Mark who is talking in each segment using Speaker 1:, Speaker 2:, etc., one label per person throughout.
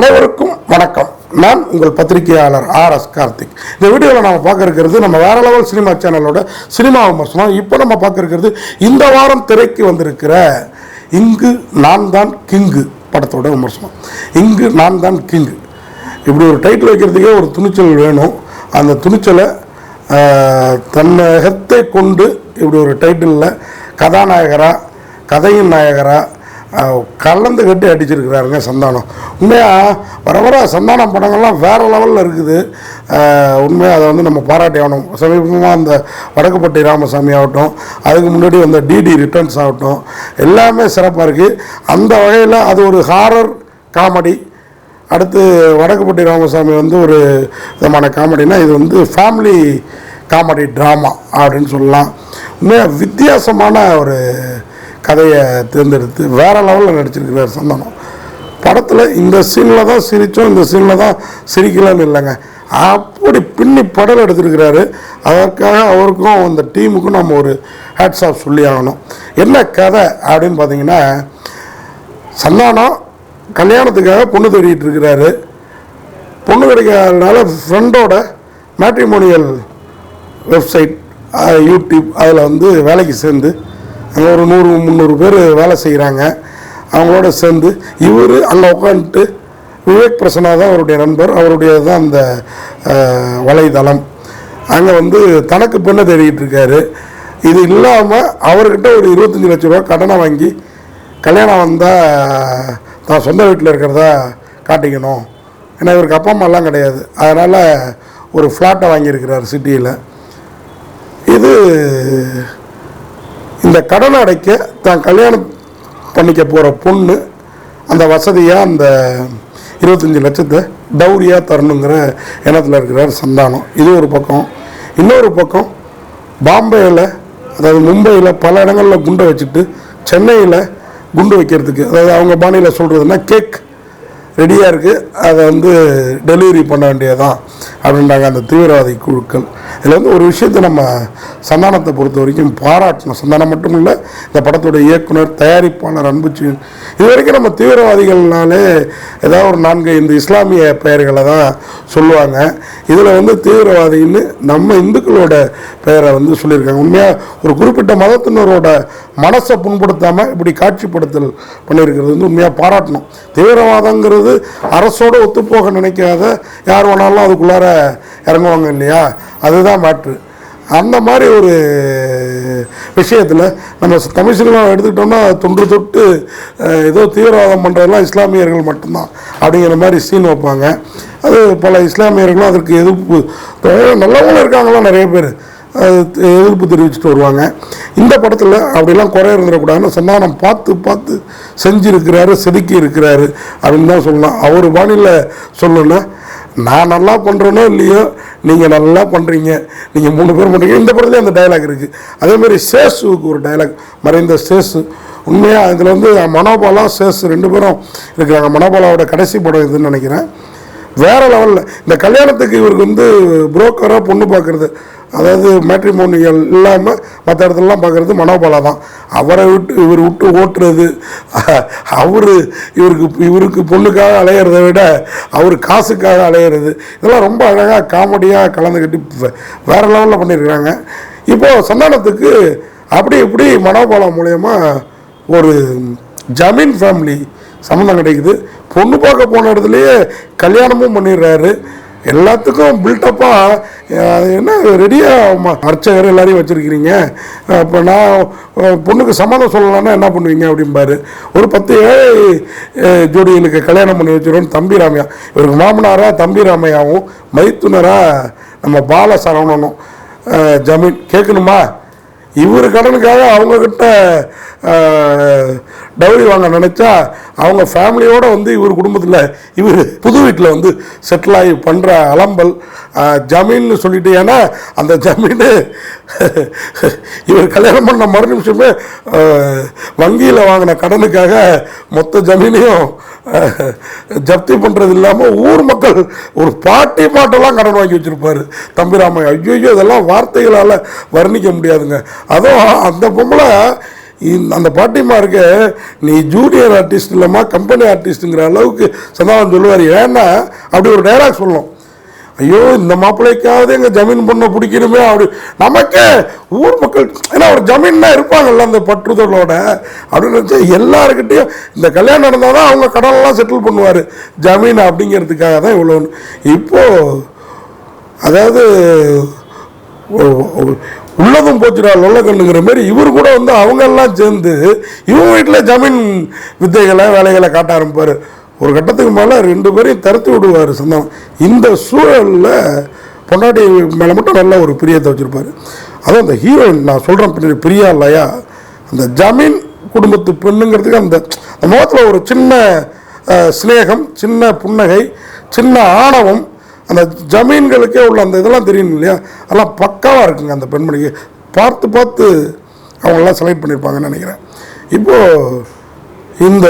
Speaker 1: அனைவருக்கும் வணக்கம். நான் உங்கள் பத்திரிகையாளர் ஆர் எஸ் கார்த்திக். இந்த வீடியோவில் நம்ம பார்க்க இருக்கிறது நம்ம வேற லெவல் சினிமா சேனலோட சினிமா விமர்சனம். இப்போ நம்ம பார்க்க இருக்கிறது இந்த வாரம் திரைக்கு வந்திருக்கிற இங்கு நான் தான் கிங்கு படத்தோட விமர்சனம். இங்கு நான் தான் கிங்கு. இப்படி ஒரு டைட்டில் வைக்கிறதுக்கே ஒரு துணிச்சல் வேணும். அந்த துணிச்சலை ஆஹ், தன்னகத்தை கொண்டு இப்படி ஒரு டைட்டிலில் கதாநாயகரா கதையின் நாயகரா கலந்து கட்டி அடிச்சிருக்கிறாருங்க சந்தானம். உண்மையாக வர வர சந்தானம் படங்கள்லாம் வேறு லெவலில் இருக்குது. உண்மையாக அதை வந்து நம்ம பாராட்டி ஆகணும். சமீபமாக அந்த வடக்குப்பட்டி ராமசாமி ஆகட்டும் அதுக்கு முன்னாடி வந்த டிடி ரிட்டர்ன்ஸ் ஆகட்டும் எல்லாமே சிறப்பாக இருக்குது அந்த வகையில் அது ஒரு ஹாரர் காமெடி அடுத்து வடக்குப்பட்டி ராமசாமி வந்து ஒரு விதமான காமெடினா இது வந்து ஃபேமிலி காமெடி ட்ராமா அப்படின்னு சொல்லலாம். உண்மையாக வித்தியாசமான ஒரு கதையை தேர்ந்தெடுத்து வேறு லெவலில் நடிச்சிருக்கிறார் சந்தானம். படத்தில் இந்த சீனில் தான் சிரித்தோம் இந்த சீனில் தான் சிரிக்கலன்னு இல்லைங்க. அப்படி பின்னி படம் எடுத்திருக்கிறாரு. அதற்காக அவருக்கும் அந்த டீமுக்கும் நம்ம ஒரு ஹேட்ஸ் ஆஃப் சொல்லி ஆகணும். என்ன கதை அப்படின்னு பார்த்தீங்கன்னா சந்தானம் கல்யாணத்துக்காக பொண்ணு தேடிட்டு இருக்கிறாரு. பொண்ணு கிடைக்காதனால ஃப்ரெண்டோட மேட்ரிமோனியல் வெப்சைட் யூடியூப் அதில் வந்து வேலைக்கு சேர்ந்து அங்கே ஒரு நூறு முந்நூறு பேர் வேலை செய்கிறாங்க அவங்களோட சேர்ந்து இவர் அங்கே உட்காந்துட்டு விவேக் பிரசன்னா தான் அவருடைய நண்பர். அவருடைய தான் அந்த வலைதளம் அங்கே வந்து தனக்கு பெண்ணை தேடிக்கிட்டு இருக்காரு. இது இல்லாமல் அவர்கிட்ட ஒரு இருபத்தஞ்சி லட்ச ரூபா கடனை வாங்கி கல்யாணம் வந்தால் தான் சொந்த வீட்டில் இருக்கிறதா காட்டிக்கணும். ஏன்னா இவருக்கு அப்பா அம்மாலாம் கிடையாது. அதனால் ஒரு ஃப்ளாட்டை வாங்கியிருக்கிறார் சிட்டியில். இது இந்த கடனை அடைக்க தான் கல்யாணம் பண்ணிக்க போகிற பொண்ணு அந்த வசதியாக அந்த இருபத்தஞ்சி லட்சத்தை டௌரியாக தரணுங்கிற எண்ணத்தில் இருக்கிறார் சந்தானம். இது ஒரு பக்கம். இன்னொரு பக்கம் பாம்பேயில் அதாவது மும்பையில் பல இடங்களில் குண்டை வச்சுட்டு சென்னையில் குண்டு வைக்கிறதுக்கு அதாவது அவங்க பாணியில் சொல்கிறதுனா கேக் ரெடியாக இருக்குது அதை வந்து டெலிவரி பண்ண வேண்டியதான் அப்படின்றாங்க அந்த தீவிரவாதி குழுக்கள். இதில் வந்து ஒரு விஷயத்தை நம்ம சந்தானத்தை பொறுத்த வரைக்கும் பாராட்டணும். சந்தானம் மட்டும் இல்லை இந்த படத்தோட இயக்குனர் தயாரிப்பாளர் அன்புச்சு இது வரைக்கும் நம்ம தீவிரவாதிகள்னாலே ஏதாவது ஒரு நான்கு இந்த இஸ்லாமிய பெயர்களை தான் சொல்லுவாங்க. இதில் வந்து தீவிரவாதின்னு நம்ம இந்துக்களோட பெயரை வந்து சொல்லியிருக்காங்க. உண்மையாக ஒரு குறிப்பிட்ட மதத்தினரோட மனசை புண்படுத்தாமல் இப்படி காட்சிப்படுத்தல் பண்ணியிருக்கிறது வந்து உண்மையாக பாராட்டணும். தீவிரவாதங்கிறது அரசோட ஒத்துப்போக நினைக்காத யார் வேணாலும் அதுக்குள்ளார இறங்குவாங்க இல்லையா? அதுதான் மேட்ரு அந்த மாதிரி ஒரு விஷயத்தில் நம்ம தமிழ் சினிமா எடுத்துக்கிட்டோம்னா தொன்று தொட்டு ஏதோ தீவிரவாதம் பண்ணுறதெல்லாம் இஸ்லாமியர்கள் மட்டும்தான் அப்படிங்கிற மாதிரி சீன் வைப்பாங்க. அது பல இஸ்லாமியர்களும் அதற்கு எதிர்ப்பு. நல்லவங்களும் இருக்காங்களாம் நிறைய பேர். எதிர்ப்பு தெரிவிச்சுட்டு வருவாங்க. இந்த படத்தில் அப்படிலாம் குறை இருந்துடக்கூடாதுன்னு சந்தானம் பார்த்து பார்த்து செஞ்சுருக்கிறாரு செதுக்கி இருக்கிறாரு அப்படின்னு தான் சொல்லலாம் அவர் வானிலை சொல்லணும்னா நான் நல்லா பண்ணுறேனோ இல்லையோ நீங்கள் நல்லா பண்ணுறீங்க நீங்கள் மூணு பேர் பண்ணுறீங்க இந்த படத்துலேயே அந்த டைலாக் இருக்குது அதேமாதிரி சேசுவுக்கு ஒரு டைலாக் மறைந்த சேசு. உண்மையாக இதில் வந்து மனோபாலா சேசு ரெண்டு பேரும் இருக்கிறாங்க. மனோபாலாவோட கடைசி படம் இதுன்னு நினைக்கிறேன். வேற லெவலில் இந்த கல்யாணத்துக்கு இவருக்கு வந்து புரோக்கராக பொண்ணு பார்க்குறது. அதாவது மேட்ரிமோனியல் இல்லாமல் மற்ற இடத்துலலாம் பார்க்குறது மனோபாலா தான் அவரை விட்டு இவர் விட்டு ஓட்டுறது. அவர் இவருக்கு இவருக்கு பொண்ணுக்காக அலையிறத விட அவர் காசுக்காக அலையிறது. இதெல்லாம் ரொம்ப அழகாக காமெடியாக கலந்துக்கிட்டு வேறு வேற லெவலில் பண்ணியிருக்கிறாங்க. இப்போது சந்தானத்துக்கு அப்படி இப்படி மனோபாலம் மூலயமா ஒரு ஜமீன் ஃபேமிலி சம்மந்தம் கிடைக்குது. பொண்ணு பார்க்க போன இடத்துலையே கல்யாணமும் பண்ணிடுறாரு. எல்லாத்துக்கும் பில்டப்பாக என்ன ரெடியாக அர்ச்சகர் எல்லாரையும் வச்சுருக்கிறீங்க. இப்போ நான் பொண்ணுக்கு சம்மதம் சொல்லலான்னா என்ன பண்ணுவீங்க அப்படிம்பாரு. ஒரு பத்து ஏழை ஜோடிகளுக்கு கல்யாணம் பண்ணி வச்சிருவோம். தம்பி ராமையா. இவருக்கு மாமனாராக தம்பி ராமையாவும் மைத்துனராக நம்ம பால சரவணனும். ஜமீன் கேட்கணுமா? இவர் கடனுக்காக அவங்கக்கிட்ட டவுரி வாங்க நினச்சா அவங்க ஃபேமிலியோடு வந்து இவர் குடும்பத்தில் இவர் புது வீட்டில் வந்து செட்டில் ஆகி பண்ணுற அலம்பல் ஜமீன்னு சொல்லிட்டு ஏன்னா அந்த ஜமீன் இவர் கல்யாணம் பண்ண மறு நிமிஷமே வங்கியில் வாங்கின கடனுக்காக மொத்த ஜமீனையும் ஜப்தி பண்ணுறது இல்லாமல் ஊர் மக்கள் ஒரு பாட்டி பாட்டெல்லாம் கடன் வாங்கி வச்சுருப்பாரு. தம்பிராமையா ஐயோ இதெல்லாம் வார்த்தைகளால் வர்ணிக்க முடியாதுங்க. அதுவும் அந்த பொம்பளை இந்த அந்த பாட்டிமாருக்கு நீ ஜூனியர் ஆர்டிஸ்ட் இல்லைம்மா கம்பெனி ஆர்டிஸ்ட்டுங்கிற அளவுக்கு சந்தானம் சொல்லுவார். ஏன்னா அப்படி ஒரு டைலாக் சொல்லணும். ஐயோ இந்த மாப்பிள்ளைக்காவது எங்கள் ஜமீன் பொண்ணை பிடிக்கணுமே. அப்படி நமக்கே ஊர் மக்கள் ஏன்னா ஒரு ஜமீன்னா இருப்பாங்கல்ல அந்த பற்றுதலோட. அப்படின்னு நினச்சா எல்லாருக்கிட்டையும் இந்த கல்யாணம் நடந்தால் தான் அவங்க கடனெல்லாம் செட்டில் பண்ணுவார். ஜமீன் அப்படிங்கிறதுக்காக தான் இவ்வளோ இப்போது அதாவது உள்ளதும் போச்சுடா உள்ள கண்ணுங்கிற மாதிரி இவர் கூட வந்து அவங்க எல்லாம் சேர்ந்து இவங்க வீட்டில் ஜமீன் வித்தைகளை வேலைகளை காட்ட ஆரம்பிப்பார். ஒரு கட்டத்துக்கு மேலே ரெண்டு பேரையும் தரத்தி விடுவார் சொந்தம். இந்த சூழலில் பொண்டாட்டி மேலே மட்டும் நல்ல ஒரு பிரியத்தை வச்சுருப்பார். அதுவும் அந்த ஹீரோயின் நான் சொல்கிறேன் பிரியா இல்லையா? அந்த ஜமீன் குடும்பத்து பெண்ணுங்கிறதுக்கு அந்த அந்த முகத்தில் ஒரு சின்ன சிநேகம் சின்ன புன்னகை சின்ன ஆணவம் அந்த ஜமீன்களுக்கே உள்ள அந்த இதெல்லாம் தெரியும் இல்லையா? அதெல்லாம் பக்காவாக இருக்குங்க அந்த பெண்மணிக்கு. பார்த்து பார்த்து அவங்களாம் செலக்ட் பண்ணியிருப்பாங்கன்னு நினைக்கிறேன். இப்போது இந்த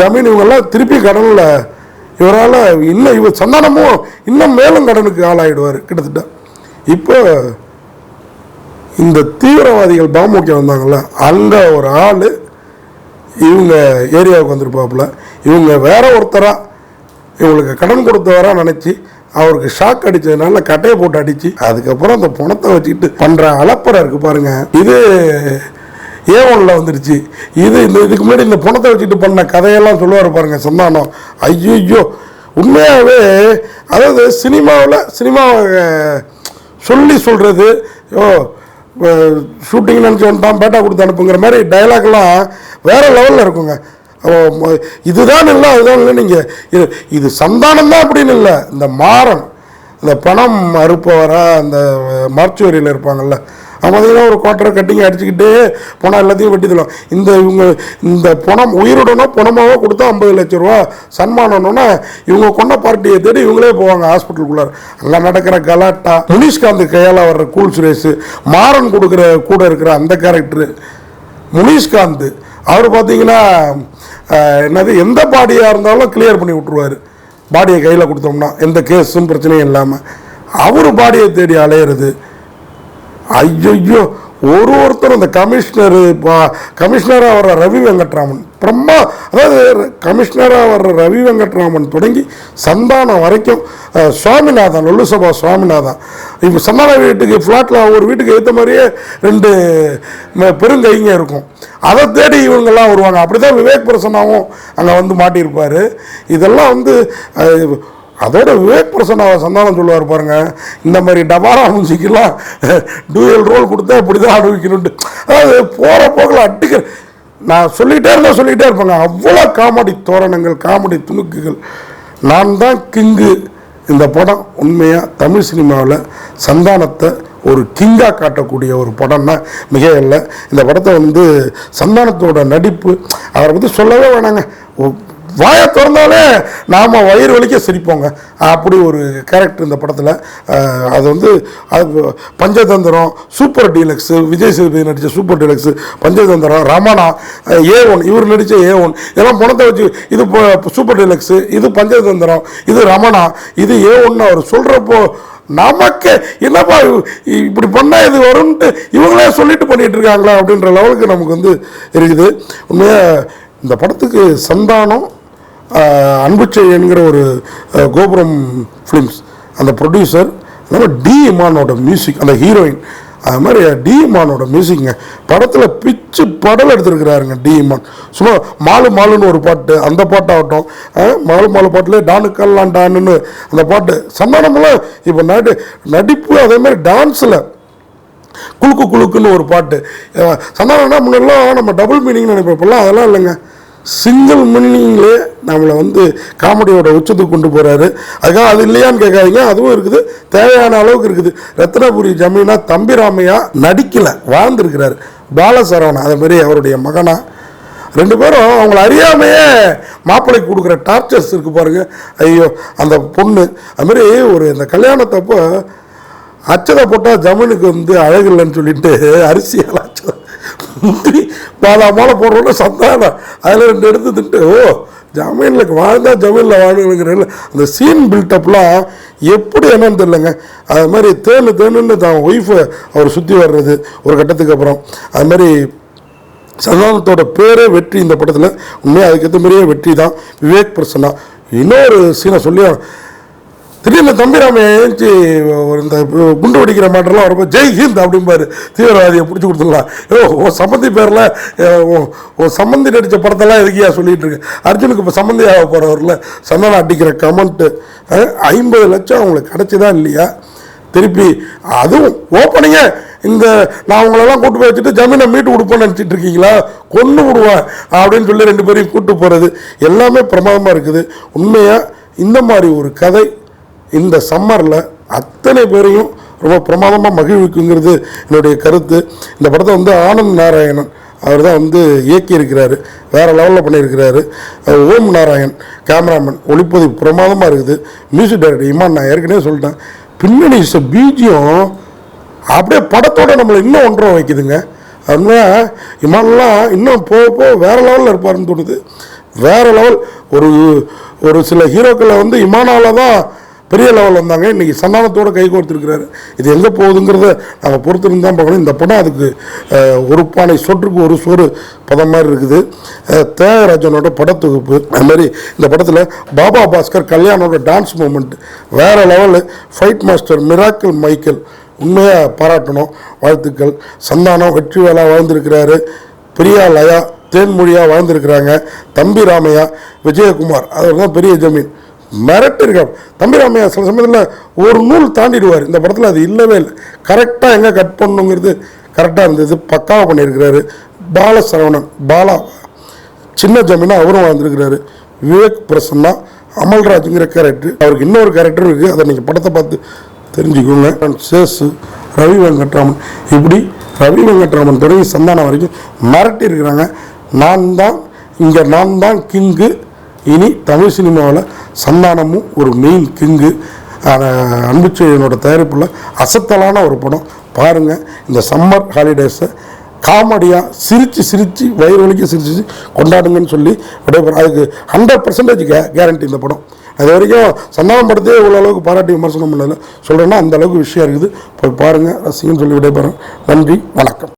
Speaker 1: ஜமீன் இவங்கெல்லாம் திருப்பி கடனில் இவரால் இன்னும் இவர் சந்தானமும் இன்னும் மேலும் கடனுக்கு ஆளாயிடுவார் கிட்டத்தட்ட. இப்போ இந்த தீவிரவாதிகள் பாமுக்கிய வந்தாங்கல்ல அங்கே ஒரு ஆள் இவங்க ஏரியாவுக்கு வந்திருப்பாப்புல. இவங்க வேற ஒருத்தராக இவங்களுக்கு கடன் கொடுத்தவரா நினச்சி அவருக்கு ஷாக் அடிச்சதுனால கட்டையை போட்டு அடிச்சு அதுக்கப்புறம் அந்த பணத்தை வச்சுக்கிட்டு பண்ற அலப்பறை இருக்கு பாருங்க. இது ஏ ஒன்ல வந்துருச்சு. இது இந்த இதுக்கு முன்னாடி இந்த பணத்தை வச்சுட்டு பண்ண கதையெல்லாம் சொல்லுவார் பாருங்க சந்தானம். ஐயோ உண்மையாகவே அதாவது சினிமாவில் சினிமாவை சொல்லி சொல்கிறது ஓ ஷூட்டிங் நினச்சி வந்துட்டான் பேட்டா கொடுத்து அனுப்புங்கிற மாதிரி டயலாக்லாம் வேற லெவலில் இருக்குங்க. இதுதான் இல்லை அதுதான் இல்லை நீங்கள் இது இது சந்தானம் தான் அப்படின்னு இல்லை. இந்த மாறன் இந்த பணம் அறுப்பவராக அந்த மார்ச்சுவரியில் இருப்பாங்கல்ல. அவன் பார்த்தீங்கன்னா ஒரு குவார்டர் கட்டிங் அடிச்சுக்கிட்டே பணம் எல்லாத்தையும் வெட்டி தருவான். இந்த இவங்க இந்த பணம் உயிருடனோ பணமாகவோ கொடுத்தா ஐம்பது லட்ச ரூபா சன்மானம்னா இவங்க கொண்ட பார்ட்டியை தேடி இவங்களே போவாங்க ஹாஸ்பிட்டலுக்குள்ளார் அங்கே நடக்கிற கலாட்டா முனிஷ்காந்த் கையால் வர்ற கூல் சுரேஷ் மாறன் கொடுக்குற கூட இருக்கிற அந்த கேரக்டரு முனிஷ்காந்த். அவர் பார்த்தீங்கன்னா என்னது எந்த பாடியாக இருந்தாலும் கிளியர் பண்ணி விட்ருவார் பாடியை கையில் கொடுத்தோம்னா எந்த கேஸும் பிரச்சனையும் இல்லாமல் அவர் பாடியை தேடி அலையிறது. ஐயோ ஒரு ஒருத்தர் இந்த கமிஷனர் கமிஷனராக வர்ற ரவி வெங்கட்ராமன். பிரம்மா அதாவது கமிஷனராக வர்ற ரவி வெங்கட்ராமன் தொடங்கி சந்தானம் வரைக்கும் சுவாமிநாதன் லொல்லுசபா சுவாமிநாதன். இப்போ சந்தான வீட்டுக்கு ஃப்ளாட்டில் ஒரு வீட்டுக்கு ஏற்ற மாதிரியே ரெண்டு பெருங்கைங்க இருக்கும். அதை தேடி இவங்கெல்லாம் வருவாங்க. அப்படி தான் விவேக் பிரசன்னாவும் அங்கே வந்து மாட்டியிருப்பார். இதெல்லாம் வந்து அதோட விவேக் பிரசன்னாவை சந்தானம் சொல்லுவார் பாருங்க. இந்த மாதிரி டபாரா மியூசிக்கெல்லாம் டூயல் ரோல் கொடுத்தா இப்படி தான் அனுபவிக்கணும்ட்டு. அதாவது போகிற போக்கில் அட்டுக்கிற நான் சொல்லிகிட்டே இருந்தால் சொல்லிகிட்டே இருப்பாங்க. அவ்வளோ காமெடி தோரணங்கள் காமெடி துணுக்குகள். நான் தான் கிங்கு. இந்த படம் உண்மையாக தமிழ் சினிமாவில் சந்தானத்தை ஒரு கிங்காக காட்டக்கூடிய ஒரு படம்னா மிக இல்லை இந்த படத்தை வந்து சந்தானத்தோட நடிப்பு அவரை பற்றி சொல்லவே வேணாங்க. வாயை திறந்தாலே நாம் வயிறு வலிக்க சிரிப்போங்க. அப்படி ஒரு கேரக்டர் இந்த படத்தில் அது வந்து அது பஞ்சதந்திரம் சூப்பர் டீலக்ஸு விஜய் சேதுபதி நடித்த super deluxe Panchathanthiram Ramana A one இவர் நடித்த ஏ ஒன் இதெல்லாம் பணத்தை வச்சு இது இப்போ சூப்பர் டீலக்ஸு இது பஞ்சதந்திரம் இது ரமணா இது ஏ ஒன்று அவர் சொல்கிறப்போ நமக்கு என்னப்பா இப்படி பண்ணால் இது வரும்ன்ட்டு இவங்களே சொல்லிட்டு பண்ணிகிட்டு இருக்காங்களா அப்படின்ற லெவலுக்கு நமக்கு வந்து இருக்குது. உண்மையாக இந்த படத்துக்கு சந்தானம் அன்புச்செழியன்கிற ஒரு கோபுரம் ஃபிலிம்ஸ் அந்த ப்ரொடியூசர் நம்ம டி இமானோட மியூசிக் அந்த ஹீரோயின் அது மாதிரி டி இமானோட மியூசிக்ங்க படத்தில் பிச்சு படம் எடுத்திருக்கிறாருங்க டி இமான் சும்மா மாலு மாலுன்னு ஒரு பாட்டு அந்த பாட்டாகட்டும் மாலு மாலு பாட்டில் டானுக்கல்லாம் டானுன்னு அந்த பாட்டு. சந்தானமெல்லாம் இப்போ நடி நடிப்பு அதே மாதிரி டான்ஸில் குலுக்கு குலுக்குன்னு ஒரு பாட்டு. சந்தானம்னா முன்னெல்லாம் நம்ம டபுள் மீனிங்னு நினைப்போம். இப்போல்லாம் அதெல்லாம் இல்லைங்க. சிங்கிள் மீனிங்லே நம்மளை வந்து காமெடியோட உச்சத்துக்கு கொண்டு போகிறாரு அதுக்காக அது இல்லையான்னு கேட்காதீங்க. அதுவும் இருக்குது. தேவையான அளவுக்கு இருக்குது. ரத்னபுரி ஜமீனா தம்பிராமையா நடிக்கலை வாழ்ந்துருக்கிறாரு. பாலசரவணன் அதே மாதிரி அவருடைய மகனா. ரெண்டு பேரும் அவங்கள அறியாமையே மாப்பிள்ளைக்கு கொடுக்குற டார்ச்சர்ஸ் இருக்குது பாருங்கள் ஐயோ அந்த பொண்ணு. அதுமாரி ஒரு இந்த கல்யாணத்தப்போ அச்சதை போட்டால் ஜமீனுக்கு வந்து அழகு இல்லைன்னு சொல்லிட்டு அரிசியால் அச்சதை முந்திரி பாலா மாலை போடுறோன்னா சந்தானம். அதில் ரெண்டு எடுத்து திட்டு ஓ ஜமீனில் வாழ்ந்தா ஜமீனில் வாழணுங்கிற அந்த சீன் பில்டப்லாம் எப்படி என்னன்னு தெரிலங்க அது மாதிரி தேனு தேனுன்னு தான் ஒய்ஃபை அவர் சுற்றி வர்றது ஒரு கட்டத்துக்கு அப்புறம். அது மாதிரி சந்தானத்தோட பேரே வெற்றி இந்த படத்தில். உண்மையாக அதுக்கேற்ற மாதிரியே வெற்றி தான் விவேக் பிரசன்னா. இன்னொரு சீனை சொல்லி திடீர்னு தம்பிராம ஏஞ்சி ஒரு இந்த குண்டு வெடிக்கிற மாட்டெல்லாம் வரப்போ ஜெய் ஹிந்த் அப்படிம்பாரு. தீவிரவாதியை பிடிச்சி கொடுத்துடலாம் ஓ ஓ சம்மந்தி பேரில் ஓ சம்மந்தி நடித்த படத்தெல்லாம் எதுக்கியா சொல்லிகிட்டு இருக்கு? அர்ஜுனுக்கு இப்போ சம்மந்தி ஆக போகிறவரில் சந்தனம் அடிக்கிற கமெண்ட்டு ஐம்பது லட்சம் அவங்களுக்கு கிடைச்சதா இல்லையா? திருப்பி அதுவும் ஓப்பனிங்க இந்த நான் உங்களெல்லாம் கூட்டு போய் வச்சுட்டு ஜமீனை மீட்டு கொடுப்பேன்னு நினச்சிட்டு இருக்கீங்களா? கொண்டு விடுவேன் அப்படின்னு சொல்லி ரெண்டு பேரையும் கூட்டு போகிறது எல்லாமே பிரமாதமாக இருக்குது. உண்மையாக இந்த மாதிரி ஒரு கதை இந்த சம்மரில் அத்தனை பேரையும் ரொம்ப பிரமாதமாக மகிழ்விக்குங்கிறது என்னுடைய கருத்து. இந்த படத்தை வந்து ஆனந்த் நாராயணன் அவர் தான் வந்து இயக்கியிருக்கிறாரு. வேறு லெவலில் பண்ணியிருக்கிறாரு. ஓம் நாராயண் கேமராமேன் ஒளிப்பதிவு பிரமாதமாக இருக்குது. மியூசிக் டைரக்டர் இமான் நான் ஏற்கனவே சொல்லிட்டேன். பின்னணி பீஜியம் அப்படியே படத்தோட நம்மளை இன்னும் ஒன்றம் வைக்குதுங்க. அதனால் இமான்லாம் இன்னும் போக போக வேறு லெவலில் இருப்பாருன்னு தோணுது. வேறு லெவல் ஒரு ஒரு சில ஹீரோக்களை வந்து இமானால தான் பெரிய லெவல் வந்தாங்க. இன்றைக்கி சந்தானத்தோடு கை கோர்த்துருக்கிறாரு. இது எங்கே போகுதுங்கிறத நாங்கள் பொறுத்திருந்து தான் பார்க்கணும். இந்த படம் அதுக்கு ஒரு பானை சொற்றுக்கு ஒரு சோறு பதம் மாதிரி இருக்குது. தேகராஜனோட தியாகராஜனோட படத்தொகுப்பு. அது மாதிரி இந்த படத்தில் பாபா பாஸ்கர் கல்யாணோட டான்ஸ் மூமெண்ட் வேறு level fight master miracle Michael உண்மையாக பாராட்டணும். வாழ்த்துக்கள். சந்தானம் வெற்றி வேலா வாழ்ந்திருக்கிறாரு. பிரியா லயா தேன்மொழியாக வாழ்ந்திருக்கிறாங்க. தம்பி ராமையா விஜயகுமார். அவர் தான் பெரிய ஜமீன். மிரட்டு இருக்கார் தம்பி ராமையா சில சமயத்தில் ஒரு நூல் தாண்டிடுவார். இந்த படத்தில் அது இல்லவே இல்லை. கரெக்டாக எங்கே கட் பண்ணணுங்கிறது கரெக்டாக இருந்தது. பக்காவாக பண்ணியிருக்கிறாரு பாலசரவணன் பாலா. சின்ன ஜமீனா அவரும் வாழ்ந்துருக்கிறாரு. விவேக் பிரசன்னா அமல்ராஜுங்கிற கேரக்டர் அவருக்கு இன்னொரு கேரக்டர் இருக்குது அதை நீங்கள் படத்தை பார்த்து தெரிஞ்சுக்கோங்க. சேசு ரவி வெங்கட்ராமன். இப்படி ரவி வெங்கட்ராமன் தொடங்கி சந்தானம் வரைக்கும் மிரட்டி இருக்கிறாங்க நான் தான் இங்கே நான் தான் கிங்கு. இனி தமிழ் சினிமாவில் சந்தானமும் ஒரு மெயின் கிங்கு அன்புச்செழியனோட தயாரிப்பில் அசத்தலான ஒரு படம். பாருங்கள் இந்த சம்மர் ஹாலிடேஸை காமெடியாக சிரித்து சிரித்து வயிறு வலிக்க சிரிச்சு கொண்டாடுங்கன்னு சொல்லி விடைபெறும் அதுக்கு ஹண்ட்ரட் பர்சன்டேஜ் கே கேரண்டி இந்த படம். அது வரைக்கும் சந்தானம் படத்தையே இவ்வளோ அளவுக்கு பாராட்டி விமர்சனம் பண்ணலை. சொல்கிறேன்னா அந்த அளவுக்கு விஷயம் இருக்குது. போய் பாருங்கள் ரசிகன்னு சொல்லி விடைபெறும் நன்றி வணக்கம்.